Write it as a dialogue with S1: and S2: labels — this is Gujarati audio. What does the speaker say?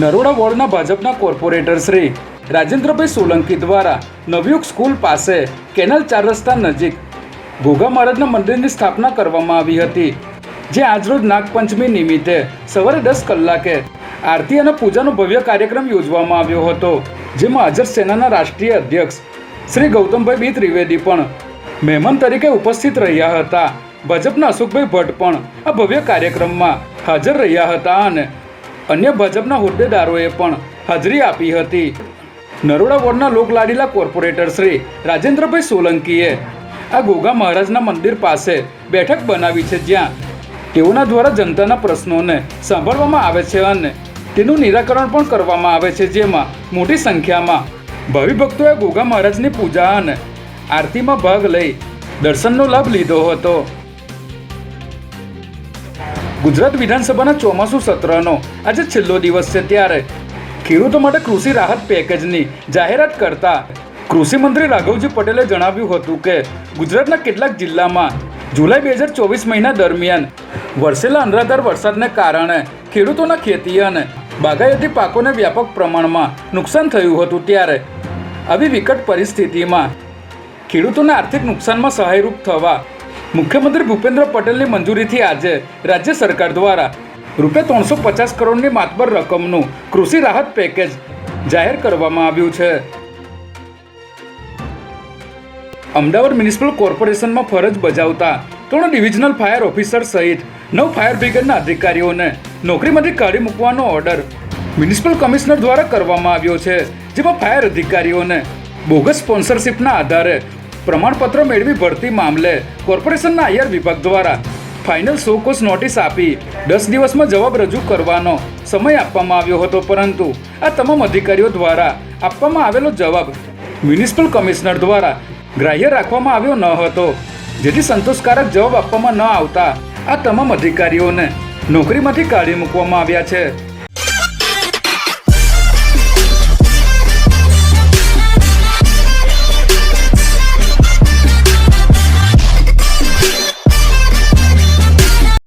S1: નરોડા વોર્ડના ભાજપના કોર્પોરેટર શ્રી રાજેન્દ્રભાઈ સોલંકી દ્વારા નવયુગ સ્કૂલ પાસે કેનલ ચાર રસ્તા નજીક ભોગા મહારાજના મંદિરની સ્થાપના કરવામાં આવી હતી, જે આજરોજ નાગપંચમી નિમિત્તે સવારે દસ કલાકે આરતી અને પૂજાનો ભવ્ય કાર્યક્રમ યોજવામાં આવ્યો હતો, જેમાં અજર સેનાના રાષ્ટ્રીય અધ્યક્ષ શ્રી ગૌતમભાઈ બી ત્રિવેદી પણ મહેમાન તરીકે ઉપસ્થિત રહ્યા હતા. ભાજપના અશોકભાઈ ભટ્ટ પણ આ ભવ્ય કાર્યક્રમમાં હાજર રહ્યા હતા અને અન્ય ભાજપના હોદ્દેદારોએ પણ હાજરી આપી હતી. નરોડા વોર્ડના લોકલાડીલા કોર્પોરેટર શ્રી રાજેન્દ્રભાઈ સોલંકીએ આ ગોગા મહારાજના મંદિર પાસે બેઠક બનાવી છે જ્યાં તેઓના દ્વારા જનતાના પ્રશ્નોને સાંભળવામાં આવે છે અને તેનું નિરાકરણ પણ કરવામાં આવે છે જેમાં મોટી સંખ્યામાં ભાવિ ભક્તોએ ગોગા મહારાજની પૂજા અને આરતીમાં ભાગ લઈ દર્શનનો લાભ લીધો હતો. ગુજરાત વિધાનસભાના ચોમાસુ સત્રનો. આજે છેલ્લો દિવસ છે ત્યારે. ખેડૂતો માટે કૃષિ રાહત પેકેજની જાહેરાત કરતા. કૃષિ મંત્રી રાઘવજી પટેલે જણાવ્યું હતું કે, ગુજરાતના કેટલાક જિલ્લામાં જુલાઈ બે હજાર ચોવીસ મહિના દરમિયાન વરસેલા અનરાધાર વરસાદને કારણે ખેડૂતોના ખેતી અને બાગાયતી પાકોને વ્યાપક પ્રમાણમાં નુકસાન થયું હતું ત્યારે. આવી વિકટ પરિસ્થિતિમાં ખેડૂતોને આર્થિક નુકસાનમાં સહાયરૂપ થવા મુખ્યમંત્રી ભૂપેન્દ્ર પટેલની મંજૂરીથી આજે રાજ્ય સરકાર દ્વારા રૂપિયા ત્રણસો પચાસ કરોડની માતબર રકમનું કૃષિ રાહત પેકેજ જાહેર કરવામાં આવ્યું છે. અમદાવાદ મ્યુનિસિપલ કોર્પોરેશનમાં ફરજ બજાવતા ત્રણ ડિવિઝનલ ફાયર ઓફિસર સહિત નવ ફાયર બ્રિગેડના અધિકારીઓને નોકરીમાંથી કાઢી મૂકવાનો ઓર્ડર મ્યુનિસિપલ કમિશનર દ્વારા કરવામાં આવ્યો છે, જેમાં ફાયર અધિકારીઓને બોગસ સ્પોન્સરશિપના આધારે પ્રમાણપત્ર મેળવી ભરતી મામલે કોર્પોરેશનના આયર વિભાગ દ્વારા ફાઇનલ શોકોસ નોટિસ આપી દસ દિવસમાં જવાબ રજૂ કરવાનો સમય આપવામાં આવ્યો હતો, પરંતુ આ તમામ અધિકારીઓ દ્વારા આપવામાં આવેલો જવાબ મ્યુનિસિપલ કમિશનર દ્વારા ગ્રાહ્ય રાખવામાં આવ્યો ન હતો, જેથી સંતોષકારક જવાબ આપવામાં ન આવતા આ તમામ અધિકારીઓને નોકરીમાંથી કાઢી મૂકવામાં આવ્યા છે.